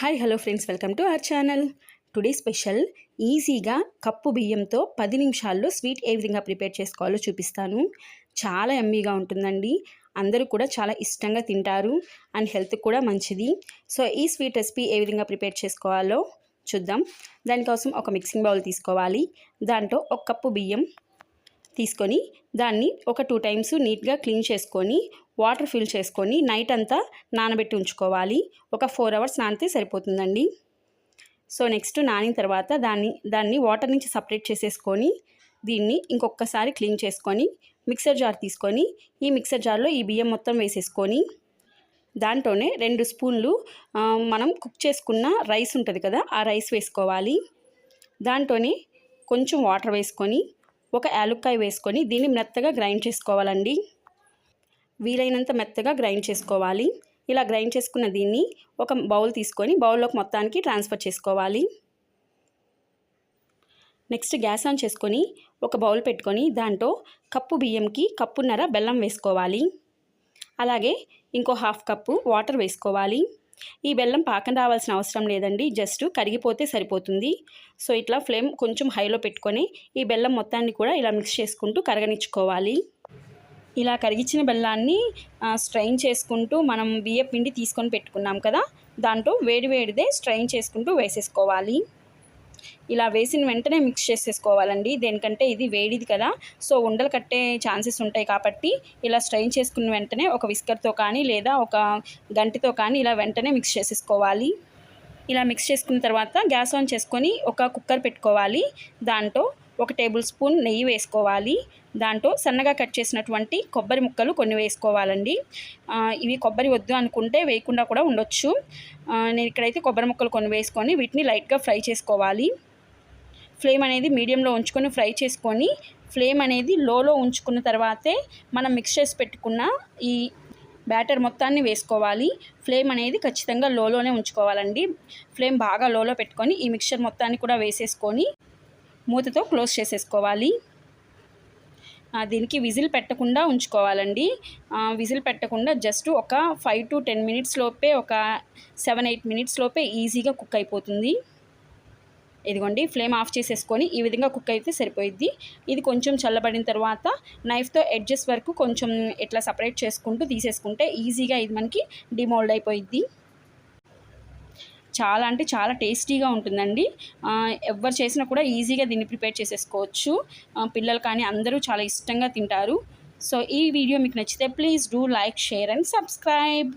Hi hello friends. Welcome to our channel. Today special ఈజీగా cup బియ్యంతో పది నిమిషాల్లో స్వీట్ ఏ విధంగా ప్రిపేర్ చేసుకోవాలో చూపిస్తాను. చాలా ఎమ్మీగా ఉంటుందండి. అందరూ కూడా చాలా ఇష్టంగా తింటారు అండ్ హెల్త్ కూడా మంచిది. సో ఈ స్వీట్ రెసిపీ ఏ విధంగా ప్రిపేర్ చేసుకోవాలో చూద్దాం. దానికోసం ఒక మిక్సింగ్ బౌల్ తీసుకోవాలి. దాంట్లో ఒక కప్పు బియ్యం తీసుకొని దాన్ని ఒక టూ టైమ్స్ నీట్గా క్లీన్ చేసుకొని వాటర్ ఫిల్ చేసుకొని నైట్ అంతా నానబెట్టి ఉంచుకోవాలి. ఒక ఫోర్ అవర్స్ నానితే సరిపోతుందండి. సో నెక్స్ట్ నానిన తర్వాత దాన్ని దాన్ని వాటర్ నుంచి సపరేట్ చేసేసుకొని దీన్ని ఇంకొకసారి క్లీన్ చేసుకొని మిక్సర్ జార్ తీసుకొని ఈ మిక్సర్ జార్లో ఈ బియ్యం మొత్తం వేసేసుకొని దాంట్లోనే రెండు స్పూన్లు మనం కుక్ చేసుకున్న రైస్ ఉంటుంది కదా ఆ రైస్ వేసుకోవాలి. దాంట్లోనే కొంచెం వాటర్ వేసుకొని ఒక యాలుక్కాయ వేసుకొని దీన్ని మెత్తగా గ్రైండ్ చేసుకోవాలండి. వీలైనంత మెత్తగా గ్రైండ్ చేసుకోవాలి. ఇలా గ్రైండ్ చేసుకున్న దీన్ని ఒక బౌల్ తీసుకొని బౌల్లోకి మొత్తానికి ట్రాన్స్ఫర్ చేసుకోవాలి. నెక్స్ట్ గ్యాస్ ఆన్ చేసుకొని ఒక బౌల్ పెట్టుకొని దాంట్లో కప్పు బియ్యంకి కప్పున్నర బెల్లం వేసుకోవాలి. అలాగే ఇంకో హాఫ్ కప్పు వాటర్ వేసుకోవాలి. ఈ బెల్లం పాకం రావాల్సిన అవసరం లేదండి. జస్ట్ కరిగిపోతే సరిపోతుంది. సో ఇట్లా ఫ్లేమ్ కొంచెం హైలో పెట్టుకొని ఈ బెల్లం మొత్తాన్ని కూడా ఇలా మిక్స్ చేసుకుంటూ కరగనిచ్చుకోవాలి. ఇలా కరిగించిన బెల్లాన్ని స్ట్రైన్ చేసుకుంటూ మనం బియ్య పిండి తీసుకొని పెట్టుకున్నాం కదా దాంట్లో వేడి వేడిదే స్ట్రైన్ చేసుకుంటూ వేసేసుకోవాలి. ఇలా వేసిన వెంటనే మిక్స్ చేసేసుకోవాలండి. దేనికంటే ఇది వేడిది కదా సో ఉండలు కట్టే ఛాన్సెస్ ఉంటాయి కాబట్టి ఇలా స్ట్రైన్ చేసుకున్న వెంటనే ఒక విస్కర్తో కానీ లేదా ఒక గంటితో కానీ ఇలా వెంటనే మిక్స్ చేసేసుకోవాలి. ఇలా మిక్స్ చేసుకున్న తర్వాత గ్యాస్ ఆన్ చేసుకొని ఒక కుక్కర్ పెట్టుకోవాలి. దాంట్లో ఒక టేబుల్ స్పూన్ నెయ్యి వేసుకోవాలి. దాంట్లో సన్నగా కట్ చేసినటువంటి కొబ్బరి ముక్కలు కొన్ని వేసుకోవాలండి. ఇవి కొబ్బరి వద్దు అనుకుంటే వేయకుండా కూడా ఉండొచ్చు. నేను ఇక్కడైతే కొబ్బరి ముక్కలు కొన్ని వేసుకొని వీటిని లైట్గా ఫ్రై చేసుకోవాలి. ఫ్లేమ్ అనేది మీడియంలో ఉంచుకొని ఫ్రై చేసుకొని ఫ్లేమ్ అనేది లోలో ఉంచుకున్న తర్వాతే మనం మిక్స్ చేసి పెట్టుకున్న ఈ బ్యాటర్ మొత్తాన్ని వేసుకోవాలి. ఫ్లేమ్ అనేది ఖచ్చితంగా లోలోనే ఉంచుకోవాలండి. ఫ్లేమ్ బాగా లోలో పెట్టుకొని ఈ మిక్చర్ మొత్తాన్ని కూడా వేసేసుకొని మూతతో క్లోజ్ చేసేసుకోవాలి. దీనికి విజిల్ పెట్టకుండా ఉంచుకోవాలండి. విజిల్ పెట్టకుండా జస్ట్ ఒక ఫైవ్ టు టెన్ మినిట్స్ లోపే ఒక సెవెన్ ఎయిట్ మినిట్స్ లోపే ఈజీగా కుక్ అయిపోతుంది. ఇదిగోండి ఫ్లేమ్ ఆఫ్ చేసేసుకొని ఈ విధంగా కుక్ అయితే సరిపోయిద్ది. ఇది కొంచెం చల్లబడిన తర్వాత నైఫ్తో ఎడ్జెస్ వరకు కొంచెం ఇట్లా సపరేట్ చేసుకుంటూ తీసేసుకుంటే ఈజీగా ఇది మనకి డిమోల్డ్ అయిపోయిద్ది. చాలా అంటే చాలా టేస్టీగా ఉంటుందండి. ఎవరు చేసినా కూడా ఈజీగా దీన్ని ప్రిపేర్ చేసేసుకోవచ్చు. పిల్లలు కానీ అందరూ చాలా ఇష్టంగా తింటారు. సో ఈ వీడియో మీకు నచ్చితే please do like share and subscribe.